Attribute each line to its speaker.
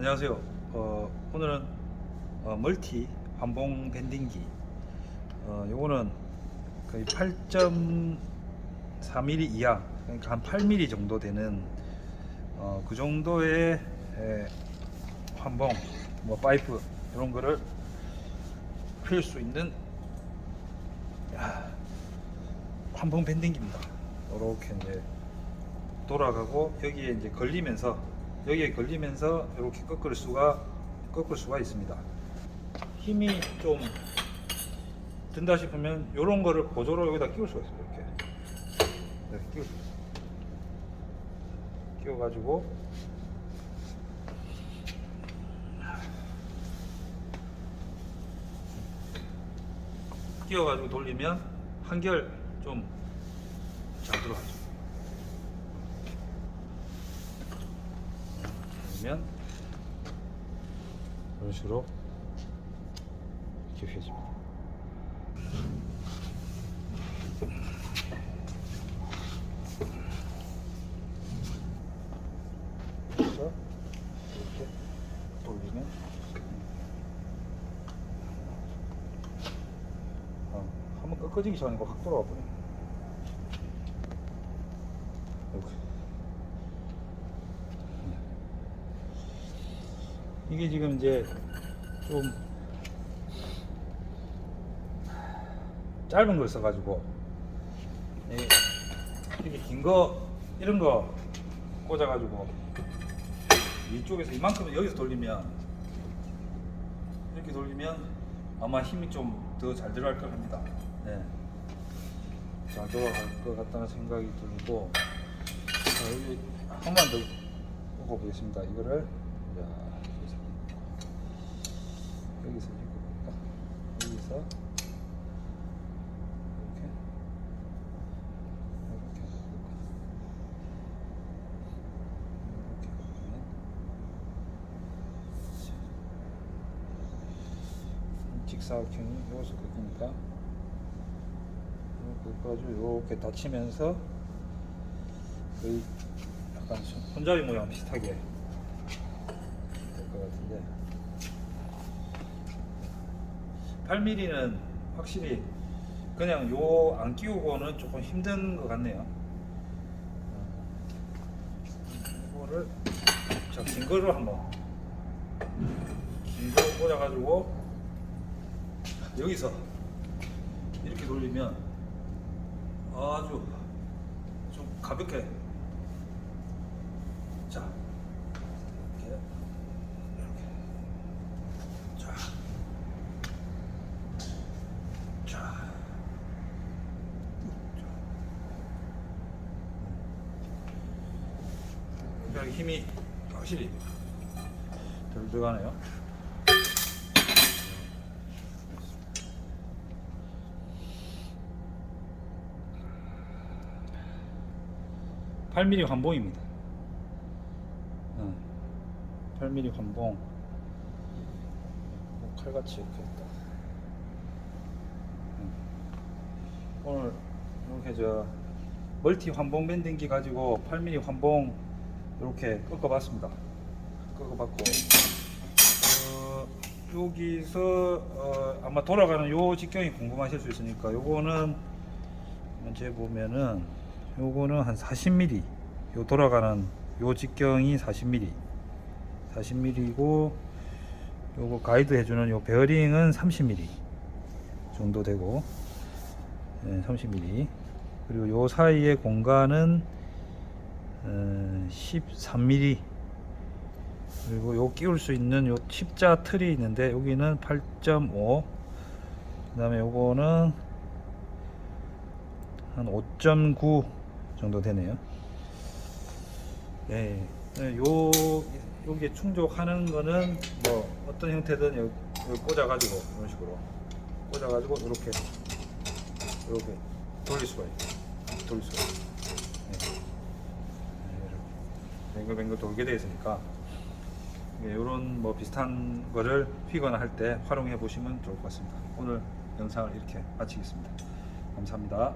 Speaker 1: 안녕하세요. 어, 오늘은 어, 멀티 환봉 밴딩기. 어, 요거는 거의 8.4mm 이하, 그러니까 한 8mm 정도 되는 어, 그 정도의 에, 환봉, 뭐 파이프 이런 거를 필수 있는 야, 환봉 밴딩기입니다. 이렇게 이제 돌아가고 여기에 이제 걸리면서 여기에 걸리면서 이렇게 꺾을 수가 꺾을 수가 있습니다. 힘이 좀 든다 싶으면 이런 거를 보조로 여기다 끼울 수가 있어요. 이렇게 이렇게 끼울 수 있어요. 끼워가지고 끼워가지고 돌리면 한결 좀 잘 들어가죠. 그러면 이런 식으로 이렇게 휘어집니다. 이렇게 돌리면 어, 한번 꺾어지기 전에 이거 확 돌아와 버려. 이렇게. 이게 지금 이제 좀 짧은 걸 써가지고 이- 이렇게 긴 거 이런 거 꽂아가지고 이쪽에서 이만큼 여기서 돌리면 이렇게 돌리면 아마 힘이 좀 더 잘 들어갈 것 합니다. 네. 잘 돌아갈 것 같다는 생각이 들고 자, 여기 한 번더 보고 보겠습니다. 이거를 자, 여기서 여기서 이렇게 볼까? 여기서 이렇게 이렇게 볼까? 이렇게 보면 직사각형이 여기서 꺾이니까 이렇게 이렇게 닫히면서 거의 약간 손- 손잡이 모양 비슷하게 될 것 같은데 8mm는 확실히 그냥 요 안 끼우고는 조금 힘든 것 같네요. 이거를 자, 긴 거로 한번 긴거 꽂아가지고 여기서 이렇게 돌리면 아주 좀 가볍게 자 이렇게 이렇게 자 자. 그러니까 힘이 확실히 덜 들어가네요. 8mm 환봉입니다. 응. 8mm 환봉. 뭐 칼같이 이렇게 있다. 응. 오늘 이렇게 저 멀티 환봉 밴딩기 가지고 8mm 환봉 이렇게 꺾어봤습니다. 꺾어봤고 어, 여기서 어, 아마 돌아가는 요 직경이 궁금하실 수 있으니까 요거는 먼저 보면은 요거는 한 40mm 요 돌아가는 요 직경이 40mm 40mm고 요거 가이드 해주는 요 베어링은 30mm 정도 되고 네, 30mm 그리고 요 사이의 공간은 어, 13mm 그리고 요 끼울 수 있는 요 십자 틀이 있는데 여기는 8.5 그 다음에 요거는 한 5.9 정도 되네요. 네, 네, 요 여기에 충족하는 거는 뭐 어떤 형태든 여기, 여기 꽂아가지고 이런 식으로 꽂아가지고 이렇게 이렇게 돌릴 수가 있고 돌릴 수가 있고 네. 네, 뱅글뱅글 돌게 되어 있으니까 이런 뭐 비슷한 거를 휘거나 할 때 활용해 보시면 좋을 것 같습니다. 오늘 영상을 이렇게 마치겠습니다. 감사합니다.